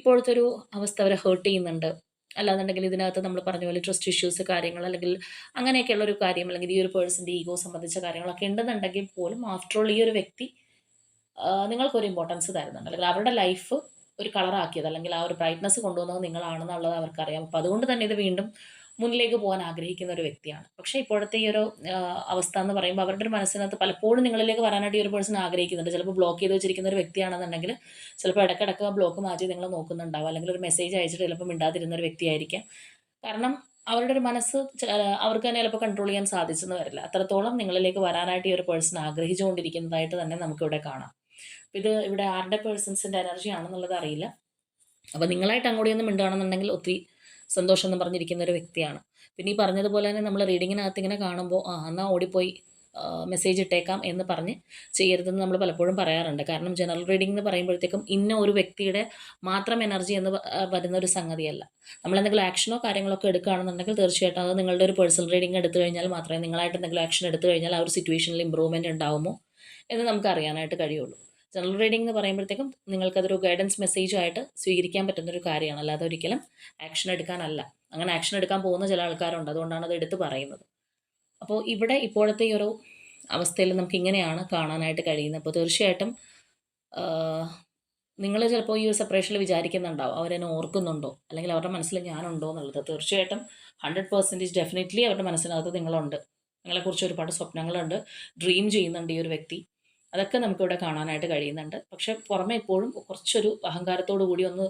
ഇപ്പോഴത്തെ ഒരു അവസ്ഥ അവരെ ഹേർട്ട് ചെയ്യുന്നുണ്ട്. അല്ലാന്നുണ്ടെങ്കിൽ ഇതിനകത്ത് നമ്മൾ പറഞ്ഞ പോലെ ട്രസ്റ്റ് ഇഷ്യൂസ് കാര്യങ്ങൾ അല്ലെങ്കിൽ അങ്ങനെയൊക്കെയുള്ള ഒരു കാര്യം അല്ലെങ്കിൽ ഈ ഒരു പേഴ്സന്റെ ഈഗോ സംബന്ധിച്ച കാര്യങ്ങളൊക്കെ ഉണ്ടെന്നുണ്ടെങ്കിൽ പോലും ആഫ്റ്റർ ഓൾ ഈ ഒരു വ്യക്തി നിങ്ങൾക്കൊരു ഇമ്പോർട്ടൻസ് തരുന്നുണ്ട്. അല്ലെങ്കിൽ അവരുടെ ലൈഫ് ഒരു കളറാക്കിയത് അല്ലെങ്കിൽ ആ ഒരു ബ്രൈറ്റ്നസ് കൊണ്ടുവന്നത് നിങ്ങളാണെന്നുള്ളത് അവർക്കറിയാം. അപ്പോൾ അതുകൊണ്ട് തന്നെ ഇത് വീണ്ടും മുന്നിലേക്ക് പോകാൻ ആഗ്രഹിക്കുന്ന ഒരു വ്യക്തിയാണ്. പക്ഷേ ഇപ്പോഴത്തെ ഈ ഒരു അവസ്ഥ എന്ന് പറയുമ്പോൾ അവരുടെ ഒരു മനസ്സിനകത്ത് പലപ്പോഴും നിങ്ങളിലേക്ക് വരാനായിട്ട് ഈ ഒരു പേഴ്സൺ ആഗ്രഹിക്കുന്നുണ്ട്. ചിലപ്പോൾ ബ്ലോക്ക് ചെയ്ത് വെച്ചിരിക്കുന്ന ഒരു വ്യക്തിയാണെന്നുണ്ടെങ്കിൽ ചിലപ്പോൾ ഇടയ്ക്കിടയ്ക്ക് ആ ബ്ലോക്ക് മാറ്റി നിങ്ങൾ നോക്കുന്നുണ്ടാവും. അല്ലെങ്കിൽ ഒരു മെസ്സേജ് അയച്ചിട്ട് ചിലപ്പോൾ മിണ്ടാതിരുന്ന ഒരു വ്യക്തിയായിരിക്കാം. കാരണം അവരുടെ ഒരു മനസ്സ് അവർക്ക് തന്നെ ചിലപ്പോൾ കൺട്രോൾ ചെയ്യാൻ സാധിച്ചെന്ന് വരില്ല. അത്രത്തോളം നിങ്ങളിലേക്ക് വരാനായിട്ട് ഈ ഒരു പേഴ്സൺ ആഗ്രഹിച്ചുകൊണ്ടിരിക്കുന്നതായിട്ട് തന്നെ നമുക്കിവിടെ കാണാം. ഇത് ഇവിടെ ആരുടെ പേഴ്സൺസിന്റെ എനർജി ആണെന്നുള്ളത് അറിയില്ല. അപ്പോൾ നിങ്ങളായിട്ട് അങ്ങോട്ട് ഒന്നും മിണ്ടുകയാണെന്നുണ്ടെങ്കിൽ ഒത്തിരി സന്തോഷം എന്ന് പറഞ്ഞിരിക്കുന്ന ഒരു വ്യക്തിയാണ്. പിന്നെ ഈ പറഞ്ഞതുപോലെ തന്നെ നമ്മൾ റീഡിങ്ങിനകത്ത് ഇങ്ങനെ കാണുമ്പോൾ ആ എന്നാൽ ഓടിപ്പോയി മെസ്സേജ് ഇട്ടേക്കാം എന്ന് പറഞ്ഞ് ചെയ്യരുതെന്ന് നമ്മൾ പലപ്പോഴും പറയാറുണ്ട്. കാരണം ജനറൽ റീഡിംഗ് എന്ന് പറയുമ്പോഴത്തേക്കും ഇന്ന ഒരു വ്യക്തിയുടെ മാത്രം എനർജി എന്ന് വരുന്ന ഒരു സംഗതിയല്ല. നമ്മൾ എന്തെങ്കിലും ആക്ഷനോ കാര്യങ്ങളോ ഒക്കെ എടുക്കുകയാണെന്നുണ്ടെങ്കിൽ തീർച്ചയായിട്ടും അത് നിങ്ങളുടെ ഒരു പേഴ്സണൽ റീഡിംഗ് എടുത്തു കഴിഞ്ഞാൽ മാത്രമേ നിങ്ങളായിട്ട് എന്തെങ്കിലും ആക്ഷൻ എടുത്തു കഴിഞ്ഞാൽ ആ ഒരു സിറ്റുവേഷനിൽ ഇമ്പ്രൂവ്മെന്റ് ഉണ്ടാവുമോ എന്ന് നമുക്ക് അറിയാനായിട്ട് കഴിയുള്ളൂ. ജനറൽ റീഡിംഗ് എന്ന് പറയുമ്പോഴത്തേക്കും നിങ്ങൾക്കതൊരു ഗൈഡൻസ് മെസ്സേജ് ആയിട്ട് സ്വീകരിക്കാൻ പറ്റുന്നൊരു കാര്യമാണ്. അല്ലാതെ ഒരിക്കലും ആക്ഷൻ എടുക്കാനല്ല. അങ്ങനെ ആക്ഷൻ എടുക്കാൻ പോകുന്ന ചില ആൾക്കാരുണ്ട്. അതുകൊണ്ടാണ് അത് എടുത്ത് പറയുന്നത്. അപ്പോൾ ഇവിടെ ഇപ്പോഴത്തെ ഈ ഒരു അവസ്ഥയിൽ നമുക്ക് ഇങ്ങനെയാണ് കാണാനായിട്ട് കഴിയുന്നത്. അപ്പോൾ തീർച്ചയായിട്ടും നിങ്ങൾ ചിലപ്പോൾ ഈ ഒരു സെപ്പറേഷനിൽ വിചാരിക്കുന്നുണ്ടാവും. അവരെന്നെ ഓർക്കുന്നുണ്ടോ? അല്ലെങ്കിൽ അവരുടെ മനസ്സിൽ ഞാനുണ്ടോ എന്നുള്ളത്. തീർച്ചയായിട്ടും ഹൺഡ്രഡ് പെർസെന്റേജ് ഡെഫിനറ്റ്ലി അവരുടെ മനസ്സിനകത്ത് നിങ്ങളുണ്ട്. നിങ്ങളെക്കുറിച്ച് ഒരുപാട് സ്വപ്നങ്ങളുണ്ട്. ഡ്രീം ചെയ്യുന്നുണ്ട് ഈ ഒരു വ്യക്തി. അതൊക്കെ നമുക്കിവിടെ കാണാനായിട്ട് കഴിയുന്നുണ്ട്. പക്ഷെ പുറമെ എപ്പോഴും കുറച്ചൊരു അഹങ്കാരത്തോടു കൂടി ഒന്ന്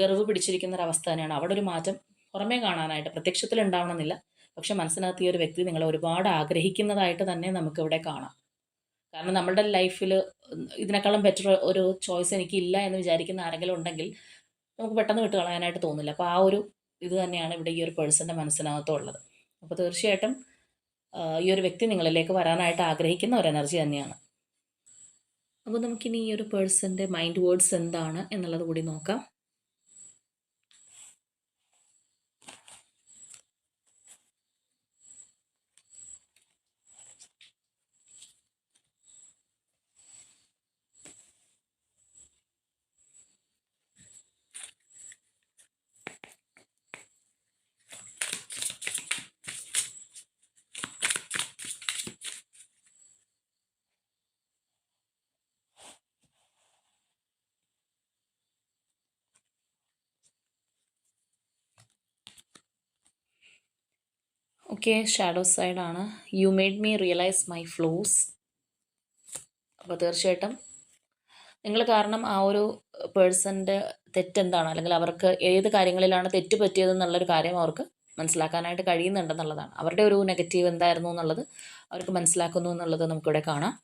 ഗർവ് പിടിച്ചിരിക്കുന്ന ഒരു അവസ്ഥ തന്നെയാണ്. അവിടെ ഒരു മാറ്റം പുറമേ കാണാനായിട്ട് പ്രത്യക്ഷത്തിൽ ഉണ്ടാവണമെന്നില്ല പക്ഷെ മനസ്സിനകത്ത് ഈ ഒരു വ്യക്തി നിങ്ങളെ ഒരുപാട് ആഗ്രഹിക്കുന്നതായിട്ട് തന്നെ നമുക്കിവിടെ കാണാം. കാരണം നമ്മളുടെ ലൈഫിൽ ഇതിനേക്കാളും ബെറ്റർ ഒരു ചോയ്സ് എനിക്കില്ല എന്ന് വിചാരിക്കുന്ന ആരെങ്കിലും ഉണ്ടെങ്കിൽ നമുക്ക് പെട്ടെന്ന് വിട്ട് കളയാനായിട്ട് തോന്നില്ല. അപ്പോൾ ആ ഒരു ഇത് തന്നെയാണ് ഇവിടെ ഈ ഒരു പേഴ്സന്റെ മനസ്സിനകത്തുള്ളത്. അപ്പോൾ തീർച്ചയായിട്ടും ഈ ഒരു വ്യക്തി നിങ്ങളിലേക്ക് വരാനായിട്ട് ആഗ്രഹിക്കുന്ന ഒരു എനർജി തന്നെയാണ്. അപ്പോൾ നമുക്കിനി ഈ ഒരു പേഴ്സന്റെ മൈൻഡ് വേർഡ്സ് എന്താണ് എന്നുള്ളത് കൂടി നോക്കാം. ഓക്കെ ഷാഡോ സൈഡാണ് you made me realise my flaws അപ്പോൾ തീർച്ചയായിട്ടും നിങ്ങൾ കാരണം ആ ഒരു പേഴ്സന്റെ തെറ്റെന്താണ്? അല്ലെങ്കിൽ അവർക്ക് ഏത് കാര്യങ്ങളിലാണ് തെറ്റ് പറ്റിയതെന്നുള്ളൊരു കാര്യം അവർക്ക് മനസ്സിലാക്കാനായിട്ട് കഴിയുന്നുണ്ടെന്നുള്ളതാണ് അവരുടെ ഒരു നെഗറ്റീവ് എന്തായിരുന്നു എന്നുള്ളത് അവർക്ക് മനസ്സിലാക്കുന്നു എന്നുള്ളത് നമുക്കിവിടെ കാണാം.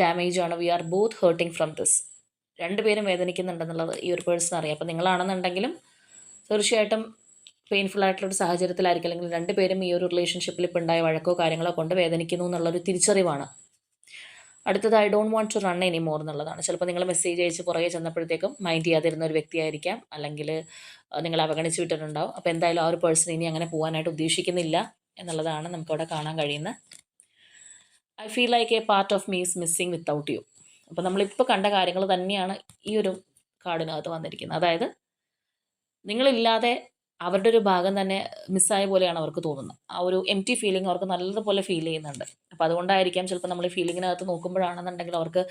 ഡാമേജ് ആണ്. We are both hurting from this രണ്ടുപേരും വേദനിക്കുന്നുണ്ടെന്നുള്ളത് ഈ ഒരു പേഴ്സൺ അറിയാം. അപ്പോൾ നിങ്ങളാണെന്നുണ്ടെങ്കിലും തീർച്ചയായിട്ടും പെയിൻഫുൾ ആയിട്ടുള്ള ഒരു സാഹചര്യത്തിലായിരിക്കും. അല്ലെങ്കിൽ രണ്ടുപേരും ഈ ഒരു റിലേഷൻഷിപ്പിൽ ഇപ്പോൾ ഉണ്ടായ വഴക്കോ കാര്യങ്ങളോ കൊണ്ട് വേദനിക്കുന്നു എന്നുള്ളൊരു തിരിച്ചറിവാണ്. അടുത്തത് I don't want to run any more എന്നുള്ളതാണ്. ചിലപ്പോൾ നിങ്ങൾ മെസ്സേജ് അയച്ച് പുറകെ ചെന്നപ്പോഴത്തേക്കും മൈൻഡ് ചെയ്യാതിരുന്ന ഒരു വ്യക്തിയായിരിക്കാം. അല്ലെങ്കിൽ നിങ്ങൾ അവഗണിച്ച് വിട്ടിട്ടുണ്ടാവും. അപ്പോൾ എന്തായാലും ആ ഒരു പേഴ്സൺ ഇനി അങ്ങനെ പോകാനായിട്ട് ഉദ്ദേശിക്കുന്നില്ല എന്നുള്ളതാണ് നമുക്കവിടെ കാണാൻ കഴിയുന്നത്. I feel like a part of me is missing without you അപ്പോൾ നമ്മളിപ്പോൾ കണ്ട കാര്യങ്ങൾ തന്നെയാണ് ഈ ഒരു കാർഡിനകത്ത് വന്നിരിക്കുന്നത്. അതായത് നിങ്ങളില്ലാതെ അവരുടെ ഒരു ഭാഗം തന്നെ മിസ്സായ പോലെയാണ് അവർക്ക് തോന്നുന്നത്. ആ ഒരു എം ടി ഫീലിംഗ് അവർക്ക് നല്ലതുപോലെ ഫീൽ ചെയ്യുന്നുണ്ട്. അപ്പോൾ അതുകൊണ്ടായിരിക്കാം ചിലപ്പോൾ നമ്മൾ ഈ ഫീലിങ്ങിനകത്ത് നോക്കുമ്പോഴാണെന്നുണ്ടെങ്കിൽ അവർക്ക്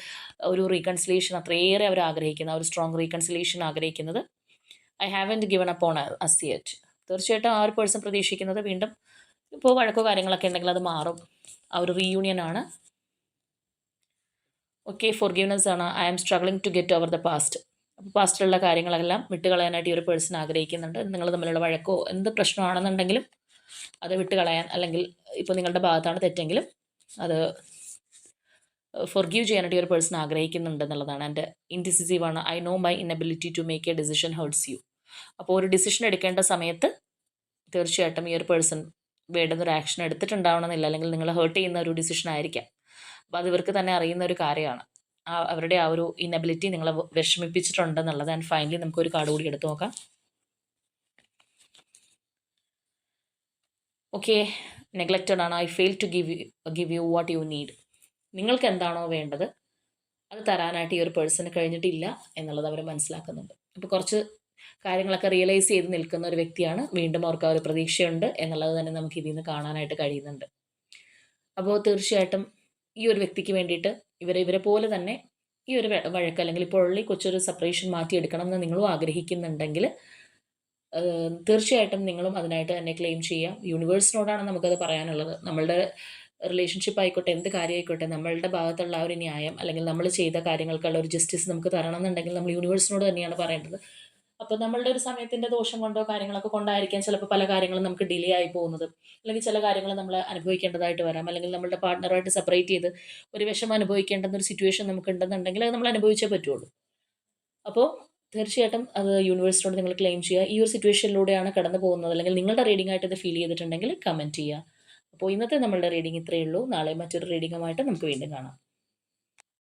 ഒരു റീകൺസിലേഷൻ അത്രയേറെ അവർ ആഗ്രഹിക്കുന്നത് ഒരു സ്ട്രോങ് റീകൺസിലേഷൻ ആഗ്രഹിക്കുന്നത്. I have haven't given upon us yet തീർച്ചയായിട്ടും ആ ഒരു പേഴ്സൺ പ്രതീക്ഷിക്കുന്നത് വീണ്ടും ഇപ്പോൾ വഴക്കോ കാര്യങ്ങളൊക്കെ ഉണ്ടെങ്കിൽ അത് മാറും. ആ ഒരു റീയൂണിയൻ ആണ്. ഓക്കെ ഫോർ ഗിവ്നെസ് ആണ്. I am struggling to get over the past അപ്പോൾ പാസ്റ്റിലുള്ള കാര്യങ്ങളെല്ലാം വിട്ടുകളയാനായിട്ട് ഈ ഒരു പേഴ്സൺ ആഗ്രഹിക്കുന്നുണ്ട്. നിങ്ങൾ തമ്മിലുള്ള വഴക്കോ എന്ത് പ്രശ്നമാണെന്നുണ്ടെങ്കിലും അത് വിട്ടുകളയാൻ അല്ലെങ്കിൽ ഇപ്പോൾ നിങ്ങളുടെ ഭാഗത്താണ് തെറ്റെങ്കിലും അത് ഫൊർഗീവ് ചെയ്യാനായിട്ട് ഈ ഒരു പേഴ്സൺ ആഗ്രഹിക്കുന്നുണ്ട് എന്നുള്ളതാണ്. എന്റെ ഇൻഡിസിസീവാണ് I know my inability to make a decision hurts you അപ്പോൾ ഒരു ഡിസിഷൻ എടുക്കേണ്ട സമയത്ത് തീർച്ചയായിട്ടും ഈ ഒരു പേഴ്സൺ വേണ്ടുന്ന ഒരു ആക്ഷൻ എടുത്തിട്ടുണ്ടാവണമെന്നില്ല. അല്ലെങ്കിൽ നിങ്ങൾ ഹേർട്ട് ചെയ്യുന്ന ഒരു ഡിസിഷൻ ആയിരിക്കാം. അപ്പോൾ അത് ഇവർക്ക് തന്നെ അറിയുന്ന ഒരു കാര്യമാണ്. അവരുടെ ആ ഒരു ഇന്നബിലിറ്റി നിങ്ങളെ വിഷമിപ്പിച്ചിട്ടുണ്ടെന്നുള്ളത്. ആൻഡ് ഫൈനലി നമുക്കൊരു കാർഡ് കൂടി എടുത്തു നോക്കാം. ഓക്കെ നെഗ്ലക്റ്റഡ് ആണ്. I fail to give you give you what you need നിങ്ങൾക്ക് എന്താണോ വേണ്ടത് അത് തരാനായിട്ട് ഈ ഒരു പേഴ്സണ് കഴിഞ്ഞിട്ടില്ല എന്നുള്ളത് അവർ മനസ്സിലാക്കുന്നുണ്ട്. അപ്പോൾ കുറച്ച് കാര്യങ്ങളൊക്കെ റിയലൈസ് ചെയ്ത് നിൽക്കുന്ന ഒരു വ്യക്തിയാണ് വീണ്ടും അവർക്ക് ആ ഒരു പ്രതീക്ഷയുണ്ട് എന്നുള്ളത് തന്നെ നമുക്ക് ഇതിൽ നിന്ന് കാണാനായിട്ട് കഴിയുന്നുണ്ട്. അപ്പോൾ തീർച്ചയായിട്ടും ഈ ഒരു വ്യക്തിക്ക് വേണ്ടിയിട്ട് ഇവരെ ഇവരെ പോലെ തന്നെ ഈ ഒരു വഴക്ക് അല്ലെങ്കിൽ ഇപ്പോൾ ഈ കൊച്ചൊരു സെപ്പറേഷൻ മാറ്റിയെടുക്കണം എന്ന് നിങ്ങളും ആഗ്രഹിക്കുന്നുണ്ടെങ്കിൽ തീർച്ചയായിട്ടും നിങ്ങളും അതിനായിട്ട് തന്നെ ക്ലെയിം ചെയ്യാം. യൂണിവേഴ്സിനോടാണ് നമുക്കത് പറയാനുള്ളത്. നമ്മളുടെ റിലേഷൻഷിപ്പ് ആയിക്കോട്ടെ എന്ത് കാര്യമായിക്കോട്ടെ നമ്മളുടെ ഭാഗത്തുള്ള ആ ഒരു ന്യായം അല്ലെങ്കിൽ നമ്മൾ ചെയ്ത കാര്യങ്ങൾക്കുള്ള ഒരു ജസ്റ്റിസ് നമുക്ക് തരണം എന്നുണ്ടെങ്കിൽ നമ്മൾ യൂണിവേഴ്സിനോട് തന്നെയാണ് പറയേണ്ടത്. അപ്പോൾ നമ്മളുടെ ഒരു സമയത്തിന്റെ ദോഷം കൊണ്ടോ കാര്യങ്ങളൊക്കെ കൊണ്ടായിരിക്കാം ചിലപ്പോൾ പല കാര്യങ്ങളും നമുക്ക് ഡിലേ ആയി പോകുന്നത്. അല്ലെങ്കിൽ ചില കാര്യങ്ങൾ നമ്മൾ അനുഭവിക്കേണ്ടതായിട്ട് വരാം. അല്ലെങ്കിൽ നമ്മളുടെ പാർട്ട്ണറുമായിട്ട് സെപ്പറേറ്റ് ചെയ്ത് ഒരു വിഷമം അനുഭവിക്കേണ്ടെന്നൊരു സിറ്റുവേഷൻ നമുക്ക് ഉണ്ടെന്നുണ്ടെങ്കിൽ അത് നമ്മൾ അനുഭവിച്ചേ പറ്റുള്ളൂ. അപ്പോൾ തീർച്ചയായിട്ടും അത് യൂണിവേഴ്സിനോട് നിങ്ങൾ ക്ലെയിം ചെയ്യുക. ഈ ഒരു സിറ്റുവേഷനിലൂടെയാണ് കടന്നു പോകുന്നത്. അല്ലെങ്കിൽ നിങ്ങളുടെ റീഡിംഗ് ആയിട്ട് ഇത് ഫീൽ ചെയ്തിട്ടുണ്ടെങ്കിൽ കമന്റ് ചെയ്യുക. അപ്പോൾ ഇന്നത്തെ നമ്മളുടെ റീഡിംഗ് ഇത്രയേ ഉള്ളൂ. നാളെ മറ്റൊരു റീഡിങ്ങുമായിട്ട് നമുക്ക് വീണ്ടും കാണാം.